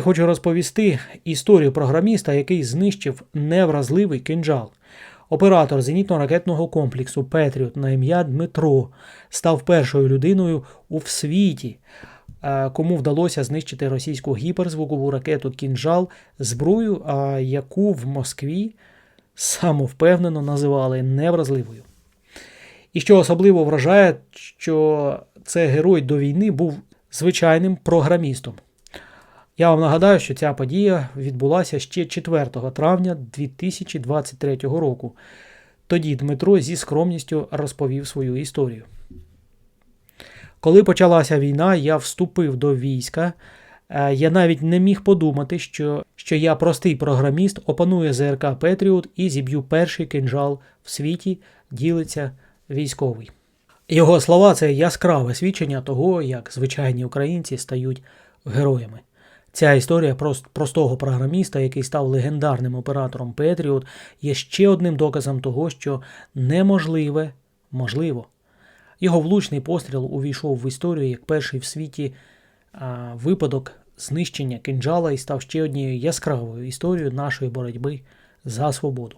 Хочу розповісти історію програміста, який знищив невразливий кинджал. Оператор зенітно-ракетного комплексу Петріот на ім'я Дмитро став першою людиною у світі, е, кому вдалося знищити російську гіперзвукову ракету Кінжал, зброю, яку в Москві самовпевнено називали невразливою. І що особливо вражає, що це герой до війни був звичайним програмістом. Я вам нагадаю, що ця подія відбулася ще 4 травня 2023 року. Тоді Дмитро зі скромністю розповів свою історію. Коли почалася війна, я вступив до війська. Е, Я навіть не міг подумати, що, що я простий програміст, опаную ЗРК Петріот і зіб'ю перший кинжал в світі, ділиться військовий. Його слова це яскраве свідчення того, як звичайні українці стають героями. Ця історія прост- простого програміста, який став легендарним оператором Patriot, є ще одним доказом того, що неможливе можливо. Його влучний постріл увійшов в історію як перший в світі а, випадок знищення кинджала і став ще однією яскравою історією нашої боротьби за свободу.